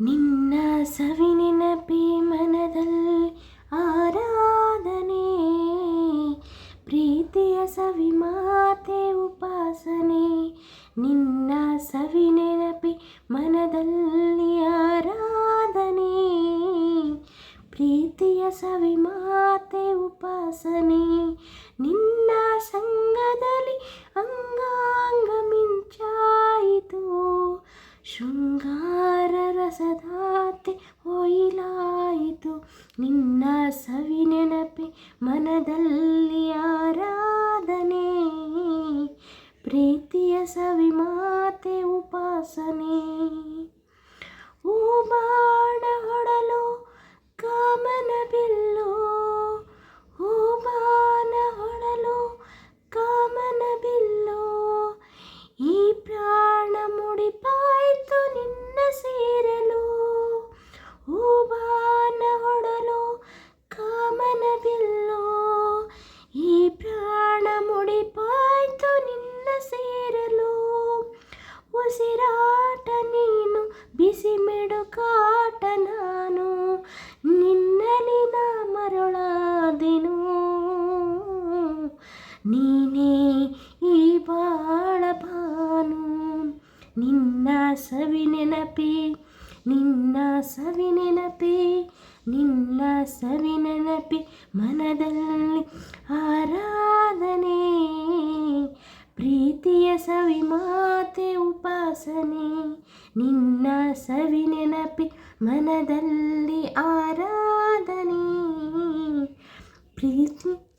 ನಿನ್ನ ಸವಿ ನೆನಪಿ ಮನದಲ್ಲಿ ಆರಾಧನೆ, ಪ್ರೀತಿಯ ಸವಿ ಮಾತೆ ಉಪಾಸನೆ, ನಿನ್ನ ಸವಿ ನೆನಪಿ ಮನದಲ್ಲಿ ಆರಾಧನೆ, ಪ್ರೀತಿಯ ಸವಿ ಮಾತೆ ಉಪಾಸನೆ, ನಿನ್ನ ಸಂಗದಲ್ಲಿ ಅಂಗಾಂಗ ಮಿಂಚಾಯಿತು, ಶೃಂಗಾರ ರಸದಾತೆ ಹೊಯ್ಲಾಯಿತು. ನಿನ್ನ ಸವಿ ನೆನಪೆ ಮನದಲ್ಲಿ ಆರಾಧನೆ. ಪ್ರೀತಿಯ ಸವಿ ಮಾತೆ ಉಪಾಸನೆ. ಬಿಸಿ ಮಿಡುಕಾಟ ನಾನು ನಿನ್ನಲಿ ನಾ ಮರಳಾದೆನು. ನೀನೇ ಈ ಬಾಳ ಭಾನು, ನಿನ್ನ ಸವಿ ನೆನಪಿ, ನಿನ್ನ ಸವಿ ನೆನಪಿ, ನಿನ್ನ ಸವಿ ನೆನಪಿ ಮನದಲ್ಲಿ ಆರಾಧನೆ. ಪ್ರೀತಿಯ ಸವಿ ಮಾತೆ ಉಪಾಸನೆ ನಿನ್ನ ಸವಿ ನೆನಪಿ ಮನದಲ್ಲಿ ಆರಾಧನೆ. ಪ್ರೀತಿ